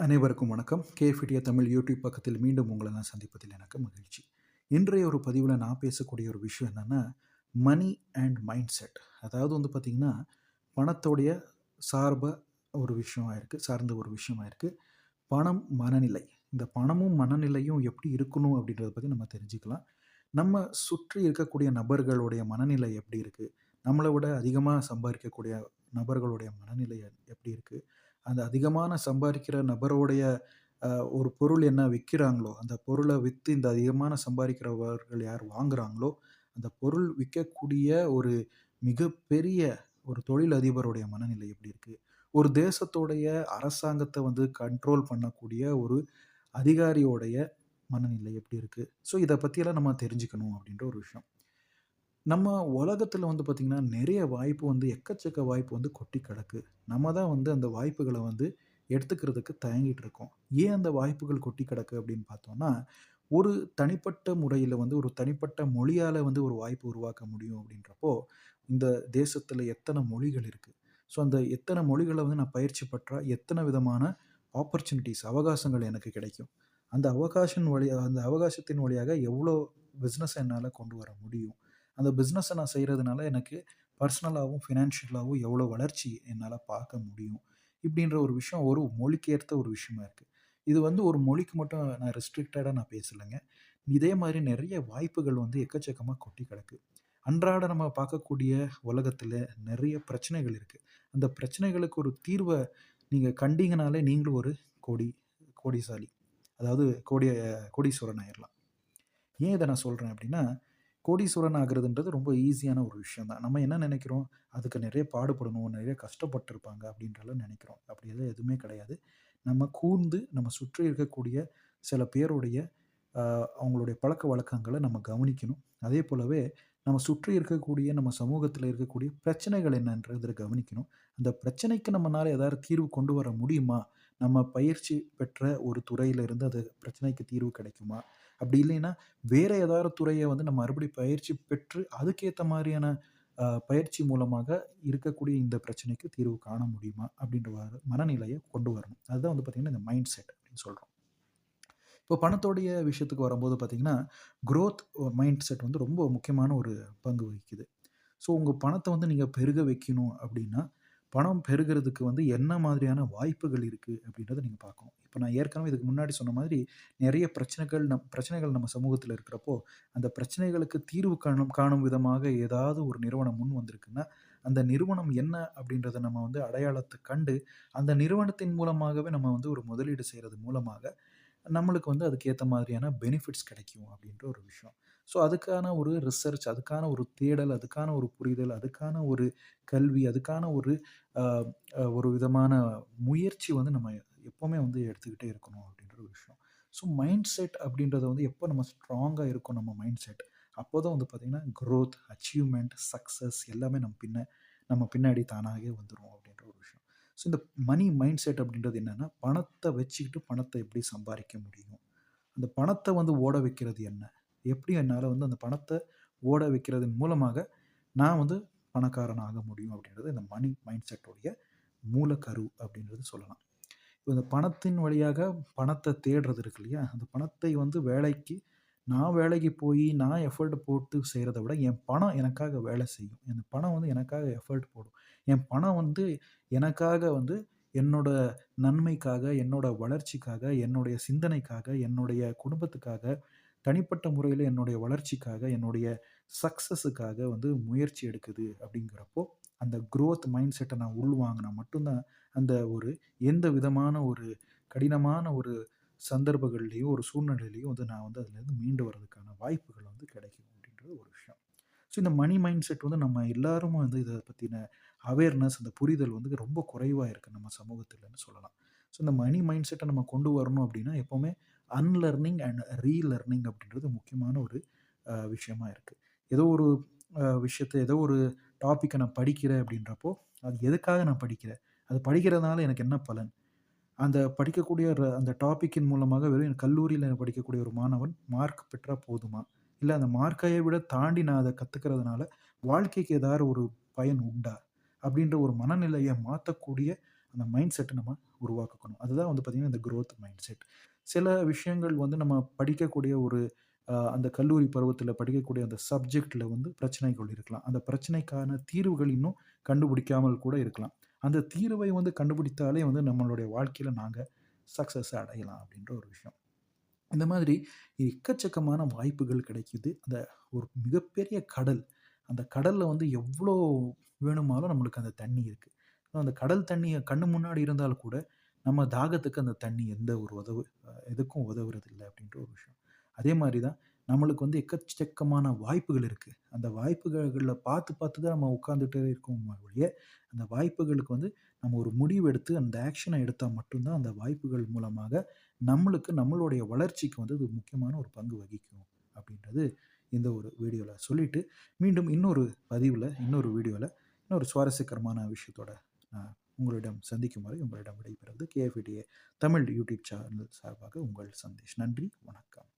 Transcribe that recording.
அனைவருக்கும் வணக்கம். கேஃபிடியா தமிழ் யூடியூப் பக்கத்தில் மீண்டும் உங்களை நான் சந்திப்பதில் எனக்கு மகிழ்ச்சி. இன்றைய ஒரு பதிவில் நான் பேசக்கூடிய ஒரு விஷயம் என்னென்னா மணி அண்ட் மைண்ட் செட் அதாவது வந்து பார்த்திங்கன்னா பணத்தோடைய சார்ப ஒரு விஷயமாக இருக்குது சார்ந்த ஒரு விஷயமா இருக்குது பணம் மனநிலை. இந்த பணமும் மனநிலையும் எப்படி இருக்கணும் அப்படின்றத பற்றி நம்ம தெரிஞ்சுக்கலாம். நம்ம சுற்றி இருக்கக்கூடிய நபர்களுடைய மனநிலை எப்படி இருக்குது நம்மளை விட அதிகமாக சம்பாதிக்கக்கூடிய நபர்களுடைய மனநிலை எப்படி இருக்குது அந்த அதிகமான சம்பாதிக்கிற நபருடைய அஹ், ஒரு பொருள் என்ன விற்கிறாங்களோ அந்த பொருளை விற்று இந்த அதிகமான சம்பாதிக்கிறவர்கள் யார் வாங்குறாங்களோ அந்த பொருள் விற்கக்கூடிய ஒரு மிகப்பெரிய ஒரு தொழில் அதிபருடைய மனநிலை எப்படி இருக்குது ஒரு தேசத்தோடைய அரசாங்கத்தை வந்து கண்ட்ரோல் பண்ணக்கூடிய ஒரு அதிகாரியோடைய மனநிலை எப்படி இருக்குது ஸோ இதை பற்றியெல்லாம் நம்ம தெரிஞ்சுக்கணும் அப்படின்ற ஒரு விஷயம். நம்ம உலகத்தில் வந்து பார்த்திங்கன்னா நிறைய வாய்ப்பு வந்து எக்கச்சக்க வாய்ப்பு வந்து கொட்டி கிடக்கு. நம்ம தான் வந்து அந்த வாய்ப்புகளை வந்து எடுத்துக்கிறதுக்கு தயங்கிட்டு இருக்கோம். ஏன் அந்த வாய்ப்புகள் கொட்டி கிடக்கு அப்படின்னு பார்த்தோம்னா ஒரு தனிப்பட்ட முறையில் வந்து ஒரு தனிப்பட்ட மொழியால் வந்து ஒரு வாய்ப்பு உருவாக்க முடியும் அப்படின்றப்போ இந்த தேசத்தில் எத்தனை மொழிகள் இருக்குது ஸோ அந்த எத்தனை மொழிகளை வந்து நான் பயிற்சி பெற்றால் எத்தனை விதமான ஆப்பர்ச்சுனிட்டிஸ் அவகாசங்கள் எனக்கு கிடைக்கும்? அந்த அவகாசம் வழி அந்த அவகாசத்தின் வழியாக எவ்வளோ பிஸ்னஸ் என்னால் கொண்டு வர முடியும்? அந்த பிஸ்னஸை நான் செய்கிறதுனால எனக்கு பர்சனலாகவும் ஃபினான்ஷியலாகவும் எவ்வளோ வளர்ச்சி என்னால் பார்க்க முடியும் இப்படின்ற ஒரு விஷயம் ஒரு மொழிக்கு ஏற்ற ஒரு விஷயமா இருக்குது இது வந்து ஒரு மொழிக்கு மட்டும் நான் ரெஸ்ட்ரிக்டடாக நான் பேசலைங்க. இதே மாதிரி நிறைய வாய்ப்புகள் வந்து எக்கச்சக்கமாக கொட்டி கிடக்கு. அன்றாட நம்ம பார்க்கக்கூடிய உலகத்தில் நிறைய பிரச்சனைகள் இருக்குது அந்த பிரச்சனைகளுக்கு ஒரு தீர்வை நீங்கள் கண்டிங்கனாலே நீங்களும் ஒரு கோடி கோடிசாலி அதாவது கோடி கோடீஸ்வரன் ஆயிடலாம் ஏன் இதை நான் சொல்கிறேன் அப்படின்னா கோடீஸ்வரன் ஆகுறதுன்றது ரொம்ப ஈஸியான ஒரு விஷயம் தான் நம்ம என்ன நினைக்கிறோம்? அதுக்கு நிறைய பாடுபடணும் நிறைய கஷ்டப்பட்டிருப்பாங்க அப்படின்றலாம் நினைக்கிறோம். அப்படி எல்லாம் எதுவுமே கிடையாது. நம்ம கூர்ந்து நம்ம சுற்றி இருக்கக்கூடிய சில பேருடைய அவங்களுடைய பழக்க வழக்கங்களை நம்ம கவனிக்கணும். அதே போலவே நம்ம சுற்றி இருக்கக்கூடிய நம்ம சமூகத்தில் இருக்கக்கூடிய பிரச்சனைகள் என்னன்றதை கவனிக்கணும். அந்த பிரச்சனைக்கு நம்மளால ஏதாவது தீர்வு கொண்டு வர முடியுமா? நம்ம பயிற்சி பெற்ற ஒரு துறையிலிருந்து அது பிரச்சனைக்கு தீர்வு கிடைக்குமா? அப்படி இல்லைன்னா வேற ஏதாவது துறையை வந்து நம்ம மறுபடி பயிற்சி பெற்று அதுக்கேற்ற மாதிரியான பயிற்சி மூலமாக இருக்கக்கூடிய இந்த பிரச்சனைக்கு தீர்வு காண முடியுமா? அப்படின்ற மனநிலையை கொண்டு வரணும். அதுதான் வந்து பார்த்திங்கன்னா இந்த மைண்ட் செட் அப்படின்னு சொல்கிறோம் இப்போ பணத்தோடைய விஷயத்துக்கு வரும்போது பார்த்திங்கன்னா க்ரோத் மைண்ட் செட் வந்து ரொம்ப முக்கியமான ஒரு பங்கு வகிக்குது. ஸோ உங்கள் பணத்தை வந்து நீங்கள் பெருக வைக்கணும் அப்படின்னா பணம் பெருகிறதுக்கு வந்து என்ன மாதிரியான வாய்ப்புகள் இருக்குது அப்படின்றத நீங்கள் பார்க்கணும். இப்போ நான் ஏற்கனவே இதுக்கு முன்னாடி சொன்ன மாதிரி நிறைய பிரச்சனைகள் நம் பிரச்சனைகள் நம்ம சமூகத்தில் இருக்கிறப்போ அந்த பிரச்சனைகளுக்கு தீர்வு காணும் காணும் விதமாக ஏதாவது ஒரு நிறுவனம் முன் வந்திருக்குன்னா அந்த நிறுவனம் என்ன அப்படின்றத நம்ம வந்து அடையாளத்தை கண்டு அந்த நிறுவனத்தின் மூலமாகவே நம்ம வந்து ஒரு முதலீடு செய்கிறது மூலமாக நம்மளுக்கு வந்து அதுக்கு ஏற்ற மாதிரியான பெனிஃபிட்ஸ் கிடைக்கும் அப்படின்ற ஒரு விஷயம். ஸோ அதுக்கான ஒரு ரிசர்ச் அதுக்கான ஒரு தேடல் அதுக்கான ஒரு புரிதல் அதுக்கான ஒரு கல்வி அதுக்கான ஒரு ஒரு விதமான முயற்சி வந்து நம்ம எப்போவுமே வந்து எடுத்துக்கிட்டே இருக்கணும் அப்படின்ற ஒரு விஷயம். ஸோ மைண்ட் செட் அப்படின்றத வந்து எப்போ நம்ம ஸ்ட்ராங்காக இருக்கும் நம்ம மைண்ட் செட் அப்போ தான் வந்து பார்த்திங்கன்னா க்ரோத் அச்சீவ்மெண்ட் சக்ஸஸ் எல்லாமே நம்ம பின்ன நம்ம பின்னாடி தானாகவே வந்துடும் அப்படின்ற ஒரு விஷயம். ஸோ இந்த மணி மைண்ட் செட் அப்படின்றது என்னென்னா பணத்தை வச்சுக்கிட்டு பணத்தை எப்படி சம்பாதிக்க முடியும்? அந்த பணத்தை வந்து ஓட வைக்கிறது என்ன? எப்படி என்னால் வந்து அந்த பணத்தை ஓட வைக்கிறதன் மூலமாக நான் வந்து பணக்காரன் ஆக முடியும் அப்படின்றது இந்த மணி மைண்ட் செட்டோடைய மூலக்கரு அப்படின்றது சொல்லலாம். இப்போ இந்த பணத்தின் வழியாக பணத்தை தேடுறது இருக்கு இல்லையா? அந்த பணத்தை வந்து வேலைக்கு நான் வேலைக்கு போய் நான் எஃபர்ட் போட்டு செய்கிறத விட என் பணம் எனக்காக வேலை செய்யும். என் பணம் வந்து எனக்காக எஃபர்ட் போடும். என் பணம் வந்து எனக்காக வந்து என்னோட நன்மைக்காக என்னோட வளர்ச்சிக்காக என்னுடைய சிந்தனைக்காக என்னுடைய குடும்பத்துக்காக தனிப்பட்ட முறையில் என்னுடைய வளர்ச்சிக்காக என்னுடைய சக்ஸஸுக்காக வந்து முயற்சி எடுக்குது அப்படிங்கிறப்போ அந்த க்ரோத் மைண்ட் செட்டை நான் உள்வாங்கினா மட்டும்தான் அந்த ஒரு எந்த விதமான ஒரு கடினமான ஒரு சந்தர்ப்பங்கள்லையும் ஒரு சூழ்நிலையிலையும் வந்து நான் வந்து அதுலேருந்து மீண்டு வர்றதுக்கான வாய்ப்புகள் வந்து கிடைக்கும் அப்படின்றது ஒரு விஷயம். ஸோ இந்த மணி மைண்ட் செட் வந்து நம்ம எல்லாரும் வந்து இதை பற்றின அவேர்னஸ் அந்த புரிதல் வந்து ரொம்ப குறைவாக இருக்குது நம்ம சமூகத்தில்னு சொல்லலாம். ஸோ இந்த மணி மைண்ட் செட்டை நம்ம கொண்டு வரணும் அப்படின்னா எப்போவுமே அன்லர்னிங் அண்ட் ரீலர்னிங் அப்படின்றது முக்கியமான ஒரு விஷயமா இருக்குது ஏதோ ஒரு விஷயத்தை ஏதோ ஒரு டாப்பிக்கை நான் படிக்கிறேன் அப்படின்றப்போ அது எதுக்காக நான் படிக்கிறேன்? அது படிக்கிறதுனால எனக்கு என்ன பலன்? அந்த படிக்கக்கூடிய அந்த டாப்பிக்கின் மூலமாக வெறும் கல்லூரியில் படிக்கக்கூடிய ஒரு மாணவன் மார்க் பெற்றால் போதுமா? இல்லை அந்த மார்க்கையை விட தாண்டி நான் அதை கற்றுக்கிறதுனால வாழ்க்கைக்கு ஏதாவது ஒரு பயன் உண்டா? அப்படின்ற ஒரு மனநிலையை மாற்றக்கூடிய அந்த மைண்ட் செட்டை நம்ம உருவாக்கணும். அதுதான் வந்து பார்த்திங்கன்னா இந்த க்ரோத் மைண்ட் செட் சில விஷயங்கள் வந்து நம்ம படிக்கக்கூடிய ஒரு அந்த கல்லூரி பருவத்தில் படிக்கக்கூடிய அந்த சப்ஜெக்டில் வந்து பிரச்சனைகள் இருக்கலாம். அந்த பிரச்சனைக்கான தீர்வுகள் இன்னும் கண்டுபிடிக்காமல் கூட இருக்கலாம். அந்த தீர்வை வந்து கண்டுபிடித்தாலே வந்து நம்மளுடைய வாழ்க்கையில் நாங்கள் சக்ஸஸ் அடையலாம் அப்படின்ற ஒரு விஷயம். இந்த மாதிரி எக்கச்சக்கமான வாய்ப்புகள் கிடைக்குது. அந்த ஒரு மிகப்பெரிய கடல் அந்த கடலில் வந்து எவ்வளோ வேணுமாலும் நம்மளுக்கு அந்த தண்ணி இருக்குது அந்த கடல் தண்ணி கண்ணு முன்னாடி இருந்தால் கூட நம்ம தாகத்துக்கு அந்த தண்ணி எந்த ஒரு உதவு எதுக்கும் உதவுறது இல்லை அப்படின்ற ஒரு விஷயம். அதே மாதிரி தான் நம்மளுக்கு வந்து எக்கச்சக்கமான வாய்ப்புகள் இருக்குது அந்த வாய்ப்புகளில் பார்த்து பார்த்து தான் நம்ம உட்காந்துட்டே இருக்கோம் ஒழிய அந்த வாய்ப்புகளுக்கு வந்து நம்ம ஒரு முடிவு எடுத்து அந்த ஆக்ஷனை எடுத்தால் மட்டும்தான் அந்த வாய்ப்புகள் மூலமாக நம்மளுக்கு நம்மளுடைய வளர்ச்சிக்கு வந்து அது முக்கியமான ஒரு பங்கு வகிக்கும் அப்படின்றது இந்த ஒரு வீடியோவில் சொல்லிட்டு மீண்டும் இன்னொரு பதிவில் இன்னொரு வீடியோவில் இன்னொரு சுவாரஸ்யகரமான விஷயத்தோட உங்களிடம் சந்திக்கும் வரை உங்களிடம் விடைபெறுவது கேஎஃப்டிஏ தமிழ் யூடியூப் சேனல் சார்பாக உங்கள் சந்தேஷ். நன்றி வணக்கம்.